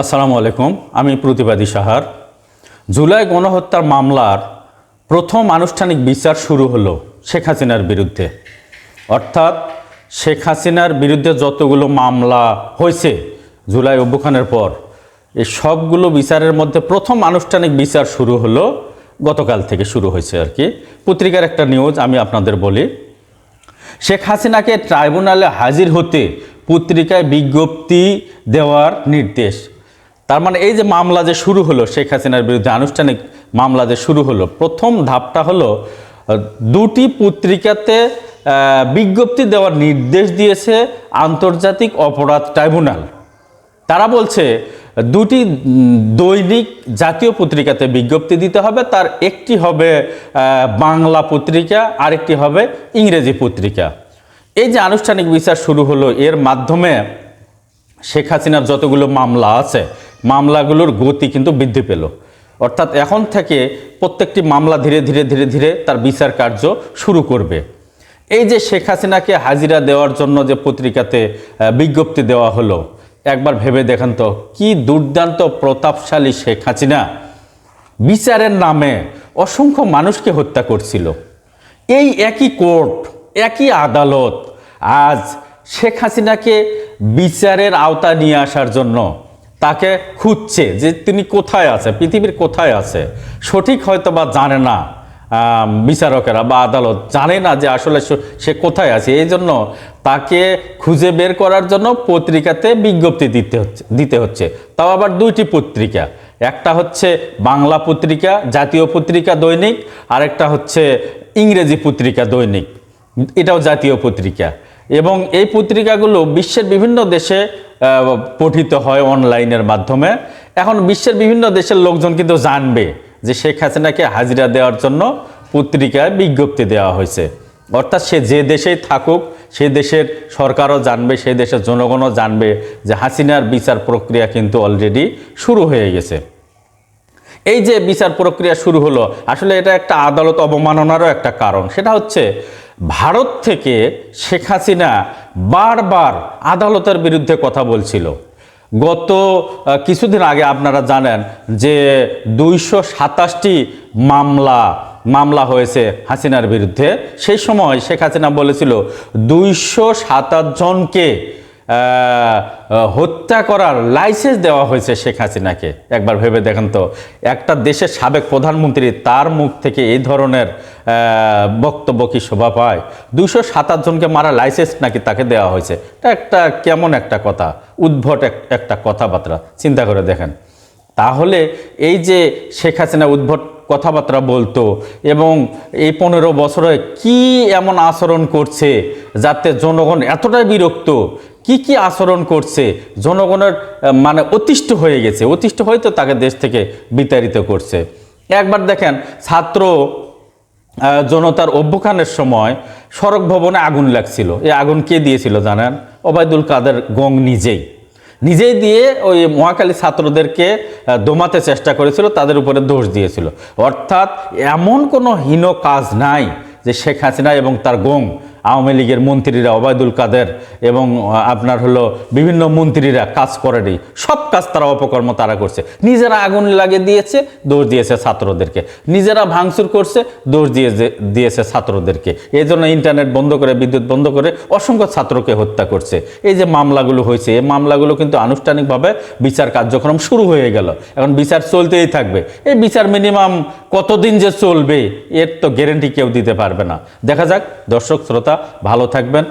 আসসালামু আলাইকুম, আমি প্রতিবাদী সাহার। জুলাই গণহত্যার মামলার প্রথম আনুষ্ঠানিক বিচার শুরু হলো শেখ হাসিনার বিরুদ্ধে। অর্থাৎ শেখ হাসিনার বিরুদ্ধে যতগুলো মামলা হয়েছে জুলাই অভ্যুখানের পর, এই সবগুলো বিচারের মধ্যে প্রথম আনুষ্ঠানিক বিচার শুরু হলো গতকাল থেকে শুরু হয়েছে আর কি। পত্রিকার একটা নিউজ আমি আপনাদের বলি। শেখ হাসিনাকে ট্রাইব্যুনালে হাজির হতে পত্রিকায় বিজ্ঞপ্তি দেওয়ার নির্দেশ তার মানে এই যে মামলা যে শুরু হলো, শেখ হাসিনার বিরুদ্ধে আনুষ্ঠানিক মামলা যে শুরু হলো, প্রথম ধাপটা হলো দুটি পত্রিকাতে বিজ্ঞপ্তি দেওয়ার নির্দেশ দিয়েছে আন্তর্জাতিক অপরাধ ট্রাইব্যুনাল। তারা বলছে, দুটি দৈনিক জাতীয় পত্রিকাতে বিজ্ঞপ্তি দিতে হবে, তার একটি হবে বাংলা পত্রিকা, আরেকটি হবে ইংরেজি পত্রিকা। এই যে আনুষ্ঠানিক বিচার শুরু হলো, এর মাধ্যমে শেখ হাসিনার যতগুলো মামলা আছে মামলাগুলোর গতি কিন্তু বৃদ্ধি পেল। অর্থাৎ এখন থেকে প্রত্যেকটি মামলা ধীরে ধীরে ধীরে ধীরে তার বিচার কার্য শুরু করবে। এই যে শেখ হাসিনাকে হাজিরা দেওয়ার জন্য যে পত্রিকাতে বিজ্ঞপ্তি দেওয়া হলো, একবার ভেবে দেখেন তো, কি দুর্দান্ত প্রতাপশালী শেখ হাসিনা। বিচারের নামে অসংখ্য মানুষকে হত্যা করছিল। এই একই কোর্ট, একই আদালত আজ শেখ হাসিনাকে বিচারের আওতা নিয়ে আসার জন্য তাকে খুঁজছে যে তিনি কোথায় আছে, পৃথিবীর কোথায় আছে। সঠিক হয়তো বা জানে না বিচারকেরা বা আদালত। জানে না যে আসলে সে- কোথায় আছে। এই জন্য তাকে খুঁজে বের করার জন্য পত্রিকাতে বিজ্ঞপ্তি দিতে হচ্ছে দিতে হচ্ছে। তাও আবার দুইটি পত্রিকা। একটা হচ্ছে বাংলা পত্রিকা, জাতীয় পত্রিকা দৈনিক, আরেকটা হচ্ছে ইংরেজি পত্রিকা দৈনিক। এটাও জাতীয় পত্রিকা। এবং এই পত্রিকাগুলো বিশ্বের বিভিন্ন দেশে পঠিত হয় অনলাইনের মাধ্যমে। এখন বিশ্বের বিভিন্ন দেশের লোকজন কিন্তু জানবে যে শেখ হাসিনাকে হাজিরা দেওয়ার জন্য পত্রিকায় বিজ্ঞপ্তি দেওয়া হয়েছে। অর্থাৎ সে যে দেশেই থাকুক, সে দেশের সরকারও জানবে সেই দেশের জনগণও জানবে যে হাসিনার বিচার প্রক্রিয়া কিন্তু অলরেডি শুরু হয়ে গেছে। এই যে বিচার প্রক্রিয়া শুরু হলো, আসলে এটা একটা আদালত অবমাননারও একটা কারণ। সেটা হচ্ছে ভারত থেকে শেখ হাসিনা বারবার আদালতের বিরুদ্ধে কথা বলছিল। গত কিছুদিন আগে আপনারা জানেন যে দুইশো সাতাশটি মামলা মামলা হয়েছে হাসিনার বিরুদ্ধে। সেই সময় শেখ হাসিনা বলেছিল, দুইশো সাতাশ জনকে হত্যা করার লাইসেন্স দেওয়া হয়েছে শেখ হাসিনাকে। একবার ভেবে দেখেন তো, একটা দেশের সাবেক প্রধানমন্ত্রী তার মুখ থেকে এই ধরনের বক্তব্য কি শোভা পায়? দুশো সাতাশ জনকে মারা লাইসেন্স নাকি তাকে দেওয়া হয়েছে? এটা একটা কেমন একটা কথা? উদ্ভট একটা কথাবার্তা। চিন্তা করে দেখেন। তাহলে এই যে শেখ হাসিনা উদ্ভট কথাবার্তা বলতো এবং এই পনেরো বছরে কি এমন আচরণ করছে যাতে জনগণ এতটাই বিরক্ত কি কি আচরণ করছে? জনগণের মানে অতিষ্ঠ হয়ে গেছে। অতিষ্ঠ হয়ে তো তাকে দেশ থেকে বিতাড়িত করছে। একবার দেখেন, ছাত্র জনতার অভ্যুখানের সময় সড়ক ভবনে আগুন লাগছিল। এই আগুন কে দিয়েছিল জানেন? ওবায়দুল কাদের গং নিজেই। নিজেই দিয়ে ওই মহাকালী ছাত্রদেরকে দমাতে চেষ্টা করেছিল, তাদের উপরে দোষ দিয়েছিল। অর্থাৎ এমন কোনো হীন কাজ নাই যে শেখ হাসিনা এবং তার গং আওয়ামী লীগের মন্ত্রীরা ওবায়দুল কাদের এবং আপনার হলো বিভিন্ন মন্ত্রীরা কাজ করেনি। সব কাজ তারা অপকর্ম তারা করছে। নিজেরা আগুন লাগিয়ে দিয়েছে, দোষ দিয়েছে ছাত্রদেরকে। নিজেরা ভাঙচুর করছে, দোষ দিয়ে দিয়েছে ছাত্রদেরকে। এই জন্য ইন্টারনেট বন্ধ করে, বিদ্যুৎ বন্ধ করে অসংখ্য ছাত্রকে হত্যা করছে। এই যে মামলাগুলো হয়েছে, এই মামলাগুলো কিন্তু আনুষ্ঠানিকভাবে বিচার কার্যক্রম শুরু হয়ে গেল। এখন বিচার চলতেই থাকবে। এই বিচার মিনিমাম কতদিন যে চলবে, এর তো গ্যারেন্টি কেউ দিতে পারবে না। দেখা যাক, দর্শক, শ্রোতা ভালো থাকবেন।